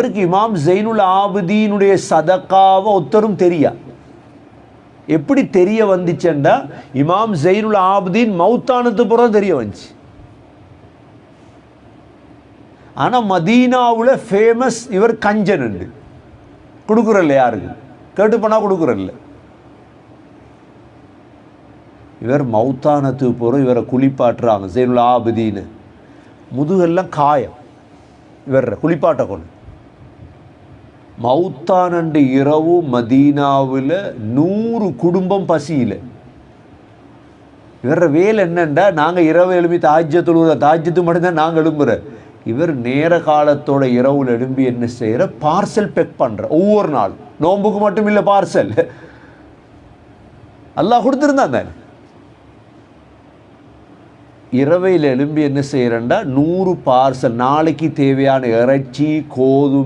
இவருக்கு இமாம் ஜெயினுல் ஆபுதீனுடைய சதக்காவை ஒத்தரும் தெரியா? எப்படி தெரிய வந்துச்சுண்டா இமாம் ஜெயினுல் ஆபுதீன் மௌத்தானத்து புறம் தெரிய வந்துச்சு. ஆனால் மதீனாவில் ஃபேமஸ் இவர் கஞ்சன் உண்டு. கொடுக்குறல்ல யாருக்கு? கேட்டு போனால் கொடுக்குறல்ல. இவர் மௌத்தானத்துக்கு போகிற இவரை குளிப்பாட்டுறாங்க ஜெயினுல் ஆபுதீன்னு முதுகெல்லாம் காயம். இவர் குளிப்பாட்ட கொண்டு. மௌத்தானண்டு இரவு மதீனாவில் நூறு குடும்பம் பசியில். இவர வேலை என்னண்டா? நாங்கள் இரவு எழுப்பி தாஜ்யத்தில் தாஜ்யத்து மட்டும்தான் நாங்கள் எழும்புற. இவர் நேர காலத்தோட இரவுல எழும்பி என்ன செய்கிற பார்சல் பெக் பண்ணுற ஒவ்வொரு நாள். நோம்புக்கு மட்டும் இல்லை பார்சல். அல்லாஹ் கொடுத்துருந்தான் தானே? இரவையில் எழும்பி என்ன செய்கிறேன்டா நூறு பார்சல். நாளைக்கு தேவையான இறைச்சி கோதுமை